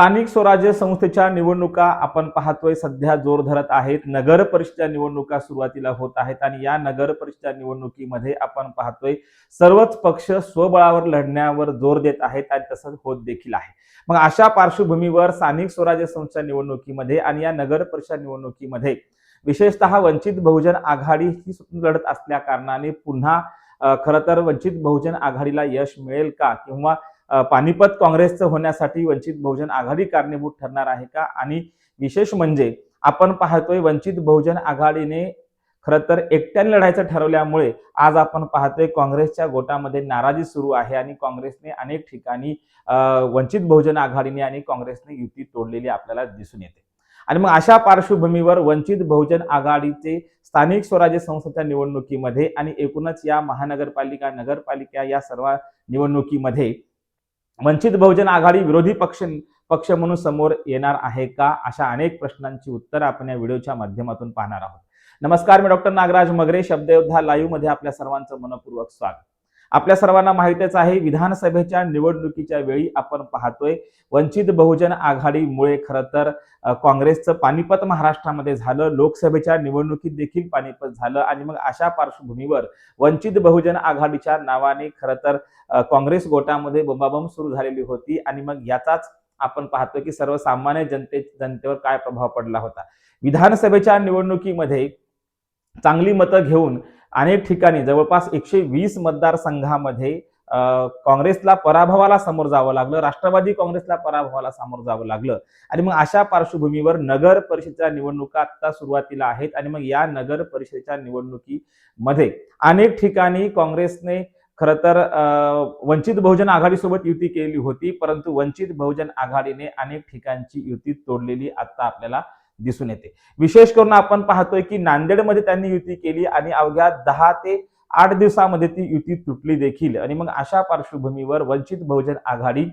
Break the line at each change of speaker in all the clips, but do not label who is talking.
स्थानिक स्वराज्य संस्थेच्या निवडणुका आपण पाहतोय. सध्या जोर धरत आहेत. नगर परिषदेच्या निवडणुका सुरुवातीला होत आहेत आणि या नगर परिषदेच्या निवडणुकीमध्ये आपण पाहतोय सर्वच पक्ष स्वबळावर लढण्यावर जोर देत आहेत आणि तसंच होत देखील आहे. मग अशा पार्श्वभूमीवर स्थानिक स्वराज्य संस्थेच्या निवडणुकीमध्ये आणि या नगर परिषद निवडणुकीमध्ये विशेषतः वंचित बहुजन आघाडी ही लढत असल्या कारणाने पुन्हा अ, खरं तर वंचित बहुजन आघाडीला यश मिळेल का? किंवा पानिपत काँग्रेसचं होण्यासाठी वंचित बहुजन आघाडी कारणीभूत ठरणार आहे का? आणि विशेष म्हणजे आपण पाहतोय वंचित बहुजन आघाडीने खरं तर एकट्याने लढायचं ठरवल्यामुळे आज आपण पाहतोय काँग्रेसच्या गोटामध्ये नाराजी सुरू आहे आणि काँग्रेसने अनेक ठिकाणी वंचित बहुजन आघाडीने आणि काँग्रेसने युती तोडलेली आपल्याला दिसून येते. आणि मग अशा पार्श्वभूमीवर वंचित बहुजन आघाडीचे स्थानिक स्वराज्य संस्थेच्या निवडणुकीमध्ये आणि एकूणच या महानगरपालिका नगरपालिका या सर्व निवडणुकीमध्ये वंचित बहुजन आघाडी विरोधी पक्ष पक्ष म्हणून समोर येणार आहे का? अशा अनेक प्रश्नांची उत्तर आपण या व्हिडिओच्या माध्यमातून पाहणार आहोत. नमस्कार मी डॉक्टर नागराज मगरे शब्दयोद्धा लाईव्हमध्ये आपल्या सर्वांचं मनपूर्वक स्वागत. आपल्या सर्वांना माहितीच आहे विधानसभेच्या निवडणुकीच्या वेळी आपण पाहतोय वंचित बहुजन आघाडीमुळे खरं तर काँग्रेसचं पानिपत महाराष्ट्रामध्ये झालं लोकसभेच्या निवडणुकीत देखील पानिपत झालं आणि मग अशा पार्श्वभूमीवर वंचित बहुजन आघाडीच्या नावाने खरं तर काँग्रेस गोटामध्ये बोंबाबोंब सुरू झालेली होती आणि मग याचाच आपण पाहतो की सर्वसामान्य जनते जनतेवर काय प्रभाव पडला होता. विधानसभेच्या निवडणुकीमध्ये चांगली मतं घेऊन अनेक ठिकाणी जवळपास एकशे वीस मतदारसंघामध्ये काँग्रेसला पराभवाला समोर जावं लागलं राष्ट्रवादी काँग्रेसला पराभवाला समोर जावं लागलं. आणि मग अशा पार्श्वभूमीवर नगर परिषदेच्या निवडणुका आता सुरुवातीला आहेत आणि मग या नगर परिषदेच्या निवडणुकीमध्ये अनेक ठिकाणी काँग्रेसने खरं तर वंचित बहुजन आघाडीसोबत युती केली होती परंतु वंचित बहुजन आघाडीने अनेक ठिकाणची युती तोडलेली आता आपल्याला दिसून येते. विशेष करून आपण पाहतोय की नांदेडमध्ये त्यांनी युती केली आणि अवघ्या दहा ते आठ दिवसामध्ये ती युती तुटली देखील. आणि मग अशा पार्श्वभूमीवर वंचित बहुजन आघाडी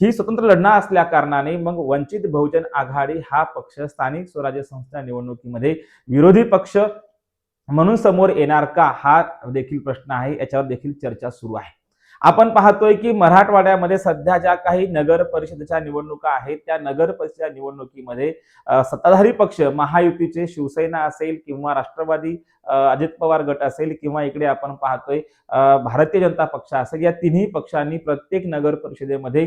ही स्वतंत्र लढणा असल्या कारणाने मग वंचित बहुजन आघाडी हा पक्ष स्थानिक स्वराज्य संस्था निवडणुकीमध्ये विरोधी पक्ष म्हणून समोर येणार का? हा देखील प्रश्न आहे. याच्यावर देखील चर्चा सुरू आहे. आपण पाहतोय की मराठवाड्यामध्ये सध्या ज्या काही नगर परिषदेच्या निवडणुका आहेत त्या नगर परिषदेच्या निवडणुकीमध्ये सत्ताधारी पक्ष महायुतीचे शिवसेना असेल किंवा राष्ट्रवादी अजित पवार गट असेल किंवा इकडे आपण पाहतोय भारतीय जनता पक्ष असेल या तिन्ही पक्षांनी प्रत्येक नगर परिषदेमध्ये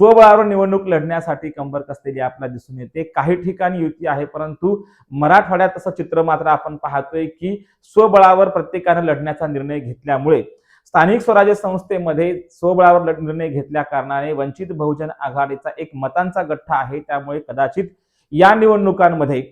स्वबळावर निवडणूक लढण्यासाठी कंबर कसलेली आपल्याला दिसून येते. काही ठिकाणी युती आहे परंतु मराठवाड्यात तसं चित्र मात्र आपण पाहतोय की स्वबळावर प्रत्येकानं लढण्याचा निर्णय घेतल्यामुळे स्थानिक स्वराज्य संस्थेमध्ये स्वबळावर निर्णय घेतल्या कारणाने वंचित बहुजन आघाडीचा एक मतांचा गठ्ठा आहे. त्यामुळे कदाचित या निवडणुकांमध्ये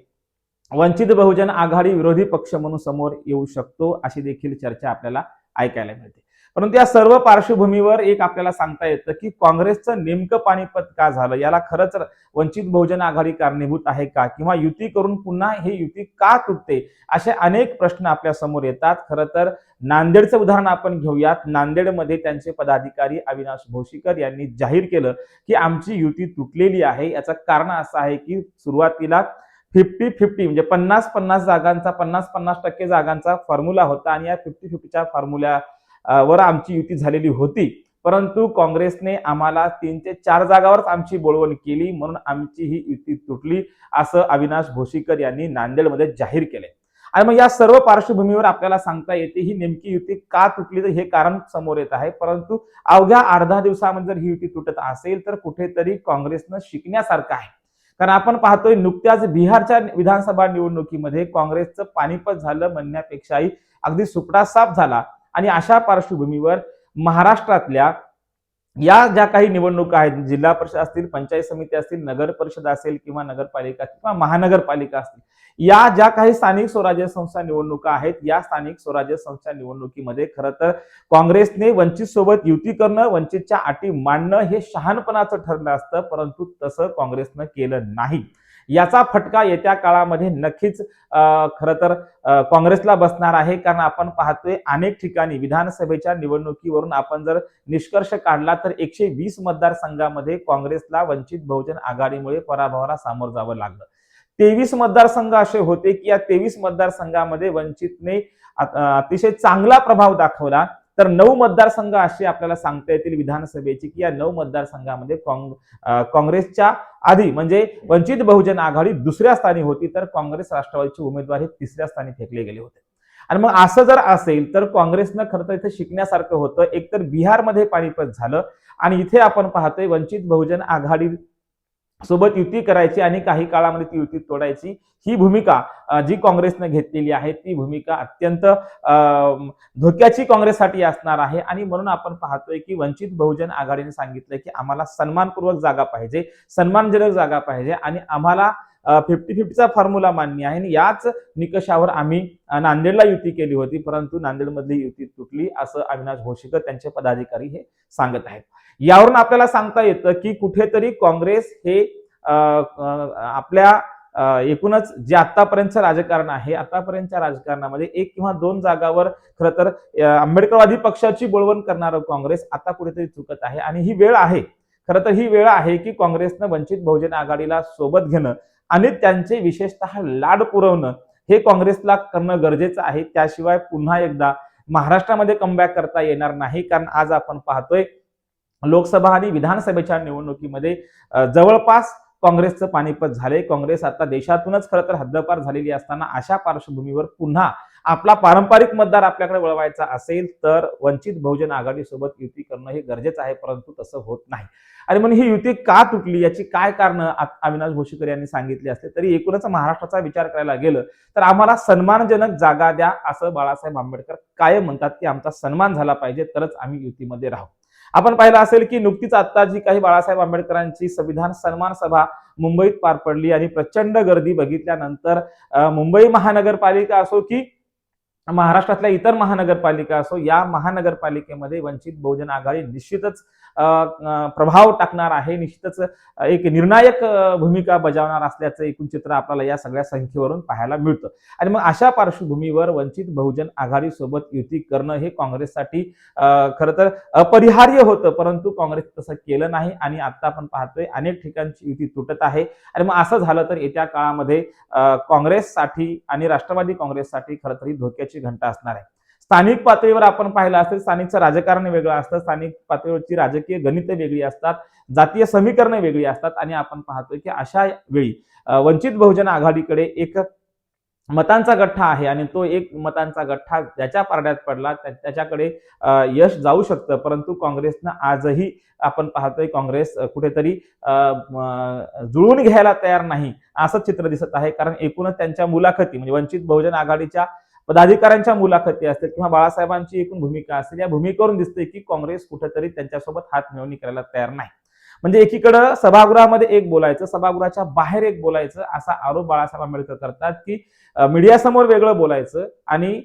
वंचित बहुजन आघाडी विरोधी पक्ष म्हणून समोर येऊ शकतो अशी देखील चर्चा आपल्याला ऐकायला मिळते. परंतु या सर्व पार्श्वभूमीवर एक आपल्याला सांगता येतं की काँग्रेसचं नेमकं पाणीपत का झालं? याला खरंच वंचित बहुजन आघाडी कारणीभूत आहे का? किंवा युती करून पुन्हा ही युती का तुटते? असे अनेक प्रश्न आपल्यासमोर येतात. खरं तर नांदेडचं उदाहरण आपण घेऊयात. नांदेडमध्ये त्यांचे पदाधिकारी अविनाश भोशीकर यांनी जाहीर केलं की आमची युती तुटलेली आहे. याचं कारण असं आहे की सुरुवातीला फिफ्टी फिफ्टी म्हणजे पन्नास पन्नास जागांचा पन्नास पन्नास टक्के जागांचा फॉर्म्युला होता आणि या फिफ्टी फिफ्टीच्या फॉर्म्युल्यावर वर आमची युती झालेली होती. परंतु काँग्रेसने आम्हाला तीन ते चार जागावरच आमची बोलवण केली म्हणून आमची ही युती तुटली असं अविनाश भोशीकर यांनी नांदेडमध्ये जाहीर केले आणि मग या सर्व पार्श्वभूमीवर आपल्याला सांगता येते ही नेमकी युती का तुटली तर हे कारण समोर येत आहे. परंतु अवघ्या अर्धा दिवसामध्ये जर ही युती तुटत असेल तर कुठेतरी काँग्रेसनं शिकण्यासारखं आहे. कारण आपण पाहतोय नुकत्याच बिहारच्या विधानसभा निवडणुकीमध्ये काँग्रेसचं पानिपत झालं म्हणण्यापेक्षाही अगदी सुपडा साफ झाला. आणि अशा पार्श्वभूमीवर महाराष्ट्रातल्या या ज्या काही निवडणुका आहेत जिल्हा परिषद असतील पंचायत समिती असतील नगर परिषद असेल किंवा नगरपालिका किंवा महानगरपालिका असतील या ज्या काही स्थानिक स्वराज्य संस्था निवडणुका आहेत या स्थानिक स्वराज्य संस्था निवडणुकीमध्ये खरं तर काँग्रेसने वंचित सोबत युती करणं वंचितच्या अटी मांडणं हे शहाणपणाचं ठरलं असतं परंतु तसं काँग्रेसनं केलं नाही. याचा फटका येत्या काळामध्ये नक्कीच अं, खरं तर काँग्रेसला बसणार आहे. कारण आपण पाहतोय अनेक ठिकाणी विधानसभेच्या निवडणुकीवरून आपण जर निष्कर्ष काढला तर एकशे वीस मतदारसंघामध्ये काँग्रेसला वंचित बहुजन आघाडीमुळे पराभवाला सामोरं जावं लागलं. तेवीस मतदारसंघ असे होते की या तेवीस मतदारसंघामध्ये वंचितने अतिशय चांगला प्रभाव दाखवला. तर नऊ मतदारसंघ असे आपल्याला सांगता येतील विधानसभेची की या नऊ मतदारसंघामध्ये काँग्रेसच्या आधी म्हणजे वंचित बहुजन आघाडी दुसऱ्या स्थानी होती तर काँग्रेस राष्ट्रवादीचे उमेदवार हे तिसऱ्या स्थानी फेकले गेले होते. आणि मग असं जर असेल तर काँग्रेसनं खरं तर इथे शिकण्यासारखं होतं. एकतर बिहारमध्ये पाणीपत झालं आणि इथे आपण पाहतोय वंचित बहुजन आघाडी सोबत युती करायची आणि काही काळामध्ये ती युती तोडायची ही भूमिका जी काँग्रेसनं घेतलेली आहे ती भूमिका अत्यंत धोक्याची काँग्रेससाठी असणार आहे. आणि म्हणून आपण पाहतोय की वंचित बहुजन आघाडीने सांगितलं की आम्हाला सन्मानपूर्वक जागा पाहिजे सन्मानजनक जागा पाहिजे आणि आम्हाला फिफ्टी फिफ्टीचा फॉर्म्युला मान्य आहे. आणि याच निकषावर आम्ही नांदेडला युती केली होती परंतु नांदेडमधली युती तुटली असं अविनाश घोषीकर त्यांचे पदाधिकारी हे सांगत आहेत. यावरून आपल्याला सांगता येतं की कुठेतरी काँग्रेस हे आपल्या एकूणच जे आतापर्यंतचं राजकारण आहे आतापर्यंतच्या राजकारणामध्ये एक किंवा दोन जागावर खरं तर आंबेडकरवादी पक्षाची बोळवण करणारं काँग्रेस आता कुठेतरी चुकत आहे. आणि ही वेळ आहे खरं तर ही वेळ आहे की काँग्रेसनं वंचित बहुजन आघाडीला सोबत घेणं आणि त्यांचे विशेषतः लाड पुरवणं हे काँग्रेसला करणं गरजेचं आहे. त्याशिवाय पुन्हा एकदा महाराष्ट्रामध्ये कमबॅक करता येणार नाही कारण आज आपण पाहतोय लोकसभा आणि विधानसभेच्या निवडणुकीमध्ये जवळपास काँग्रेसचं पानिपत झाले काँग्रेस आता देशातूनच खरं तर हद्दपार झालेली असताना अशा पार्श्वभूमीवर पुन्हा आपला पारंपरिक मतदार आपल्याकडे वळवायचा असेल तर वंचित बहुजन आघाडीसोबत युती करणं हे गरजेचं आहे परंतु तसं होत नाही. आणि म्हणून ही युती का तुटली? याची काय कारण? अविनाश भोशीकर यांनी सांगितली असते. तरी एकूणच महाराष्ट्राचा विचार करायला गेलं तर आम्हाला सन्मानजनक जागा द्या असं बाळासाहेब आंबेडकर कायम म्हणतात की आमचा सन्मान झाला पाहिजे तरच आम्ही युतीमध्ये राहू. आपण पाहिलं असेल की नुकतीच आता जी काही बाळासाहेब आंबेडकरांची संविधान सन्मान सभा मुंबईत पार पडली आणि प्रचंड गर्दी बघितल्यानंतर मुंबई महानगरपालिका असो की महाराष्ट्रातल्या इतर महानगरपालिका असो या महानगरपालिकेमध्ये वंचित बहुजन आघाडी निश्चितच प्रभाव टाकणार आहे. निश्चितच एक निर्णायक भूमिका बजावणार असल्याचं एकूण चित्र आपल्याला या सगळ्या संख्येवरून पाहायला मिळतं. आणि मग अशा पार्श्वभूमीवर वंचित बहुजन आघाडीसोबत युती करणं हे काँग्रेससाठी खर खरं तर अपरिहार्य होतं. परंतु काँग्रेस तसं केलं नाही आणि आता आपण पाहतोय अनेक ठिकाणची युती तुटत आहे. आणि मग असं झालं तर येत्या काळामध्ये काँग्रेससाठी आणि राष्ट्रवादी काँग्रेससाठी खरं तरी धोक्याची घंटा असणार आहे. स्थानिक पातळीवर आपण पाहिलं असेल स्थानिकचं राजकारण वेगळं असतं स्थानिक पातळीवरची राजकीय गणित वेगळी असतात जातीय समीकरणं वेगळी असतात आणि आपण पाहतोय की अशा वेळी वंचित बहुजन आघाडीकडे एक मतांचा गठ्ठा आहे आणि तो एक मतांचा गठ्ठा ज्याच्या पारड्यात पडला त्या- त्याच्याकडे यश जाऊ शकतं. परंतु काँग्रेसनं आजही आपण पाहतोय काँग्रेस कुठेतरी जुळवून घ्यायला तयार नाही असं चित्र दिसत आहे. कारण एकूणच त्यांच्या मुलाखती म्हणजे वंचित बहुजन आघाडीच्या पदाधिकाऱ्यांच्या मुलाखती असतील किंवा बाळासाहेबांची एकूण भूमिका असेल या भूमिकेवरून दिसते की काँग्रेस कुठेतरी त्यांच्यासोबत हात मिळवणी करायला तयार नाही. म्हणजे एकीकडं सभागृहामध्ये एक बोलायचं सभागृहाच्या बाहेर एक बोलायचं असा आरोप बाळासाहेब आंबेडकर करतात की मीडियासमोर वेगळं बोलायचं आणि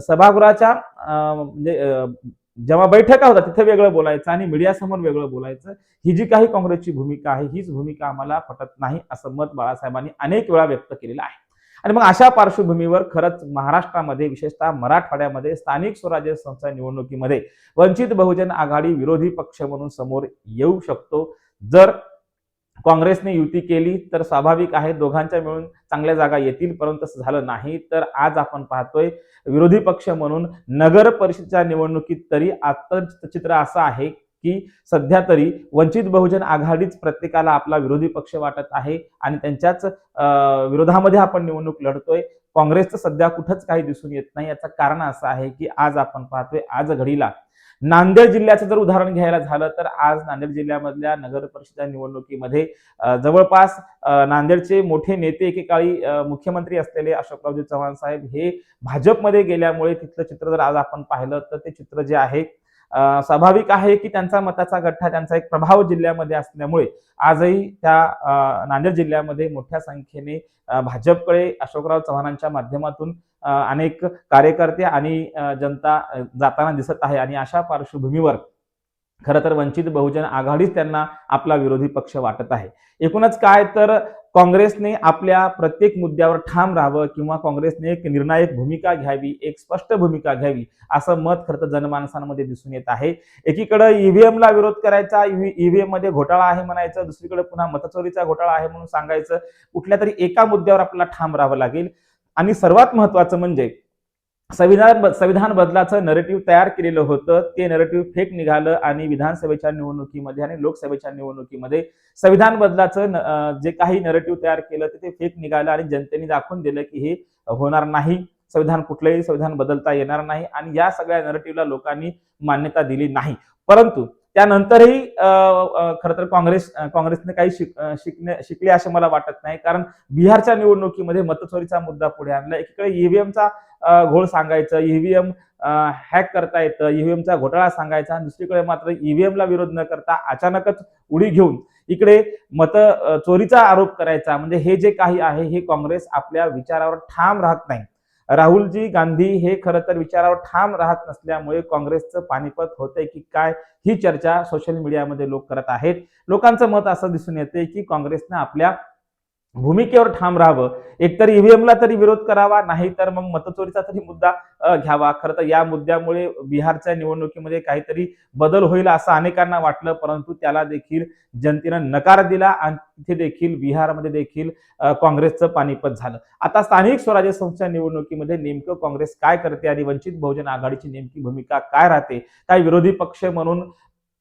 सभागृहाच्या म्हणजे जेव्हा बैठका होतात तिथे वेगळं बोलायचं आणि मीडियासमोर वेगळं बोलायचं. ही जी काही काँग्रेसची भूमिका आहे हीच भूमिका आम्हाला पटत नाही असं मत बाळासाहेबांनी अनेक वेळा व्यक्त केलेलं आहे. आणि मग अशा पार्श्वभूमीवर खरंच महाराष्ट्रामध्ये विशेषतः मराठवाड्यामध्ये स्थानिक स्वराज्य संस्था निवडणुकीमध्ये वंचित बहुजन आघाडी विरोधी पक्ष म्हणून समोर येऊ शकतो. जर काँग्रेसने युती केली तर स्वाभाविक आहे दोघांच्या मिळून चांगल्या जागा येतील परंतु तसं झालं नाही. तर आज आपण पाहतोय विरोधी पक्ष म्हणून नगर परिषदेच्या निवडणुकीत तरी आता चित्र असं आहे की सध्या तरी वंचित बहुजन आघाडीच प्रत्येकाला आपला विरोधी पक्ष वाटत आहे आणि त्यांच्याच विरोधामध्ये आपण निवडणूक लढतोय. काँग्रेसचं सध्या कुठंच काही दिसून येत नाही. याचं कारण असं आहे की आज आपण पाहतोय आज घडीला नांदेड जिल्ह्याचं जर उदाहरण घ्यायला झालं तर आज नांदेड जिल्ह्यामधल्या नगर परिषद निवडणुकीमध्ये जवळपास नांदेडचे मोठे नेते एकेकाळी मुख्यमंत्री असलेले अशोकरावजी चव्हाण साहेब हे भाजपमध्ये गेल्यामुळे तिथलं चित्र जर आज आपण पाहिलं तर ते चित्र जे आहे स्वाभाविक आहे की त्यांचा मताचा गठ्ठा त्यांचा एक प्रभाव जिल्ह्यामध्ये असल्यामुळे आजही त्या नांदेड जिल्ह्यामध्ये मोठ्या संख्येने भाजपकडे अशोकराव चव्हाणांच्या माध्यमातून अनेक कार्यकर्ते आणि जनता जाताना दिसत आहे आणि अशा पार्श्वभूमीवर खरं तर वंचित बहुजन आघाडीच त्यांना आपला विरोधी पक्ष वाटत आहे. एकूणच काय तर काँग्रेसने आपल्या प्रत्येक मुद्द्यावर ठाम राहावं किंवा काँग्रेसने एक निर्णायक भूमिका घ्यावी एक स्पष्ट भूमिका घ्यावी असं मत खरं तर जनमानसांमध्ये दिसून येत आहे. एकीकडे ईव्हीएमला विरोध करायचा ईव्हीएममध्ये घोटाळा आहे म्हणायचं दुसरीकडे पुन्हा मतचोरीचा घोटाळा आहे म्हणून सांगायचं कुठल्या तरी एका मुद्द्यावर आपल्याला ठाम राहावं लागेल. आणि सर्वात महत्वाचं म्हणजे संविधान ब- संविधान बदलाचं नरेटिव्ह तयार केलेलं होतं. ते नरेटिव्ह फेक निघालं आणि विधानसभेच्या निवडणुकीमध्ये आणि लोकसभेच्या निवडणुकीमध्ये संविधान बदलाचं जे काही नरेटिव्ह तयार केलं ते फेक निघालं आणि जनतेने दाखवून दिलं की हे होणार नाही. संविधान कुठलंही संविधान बदलता येणार नाही आणि या सगळ्या नरेटिव्हला लोकांनी मान्यता दिली नाही. परंतु त्यानंतरही खरं तर काँग्रेस काँग्रेसने काही शिक शिकणे शिकले असे मला वाटत नाही. कारण बिहारच्या निवडणुकीमध्ये मतचोरीचा मुद्दा पुढे आणला. एकीकडे ईव्हीएमचा घोळ सांगायचं ईव्हीएम हॅक करता येतं ईव्हीएमचा घोटाळा सांगायचा. आणि दुसरीकडे मात्र ईव्हीएमला विरोध न करता अचानकच उडी घेऊन इकडे मत चोरीचा आरोप करायचा. म्हणजे हे जे काही आहे हे काँग्रेस आपल्या विचारावर ठाम राहत नाही. राहुलजी गांधी हे खरं तर विचारावर ठाम राहत नसल्यामुळे काँग्रेसचं पानिपत होतंय की काय ही चर्चा सोशल मीडियामध्ये लोक करत आहेत. लोकांचं मत असं दिसून येते की काँग्रेसनं आपल्या भूमिकेवर ठाम राहावं. एकतर ईव्हीएमला तरी विरोध करावा नाही तर मग मतचोरीचा तरी मुद्दा घ्यावा. खरं तर या मुद्द्यामुळे बिहारच्या निवडणुकीमध्ये काहीतरी बदल होईल असं अनेकांना वाटलं परंतु त्याला देखील जनतेनं नकार दिला आणि तिथे देखील बिहारमध्ये देखील काँग्रेसचं पानिपत झालं. आता स्थानिक स्वराज्य संस्था निवडणुकीमध्ये नेमकं काँग्रेस काय करते आणि वंचित बहुजन आघाडीची नेमकी भूमिका काय राहते? काय विरोधी पक्ष म्हणून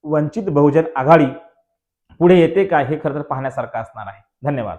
वंचित बहुजन आघाडी पुढे येते का? हे खरं तर पाहण्यासारखं असणार आहे. धन्यवाद.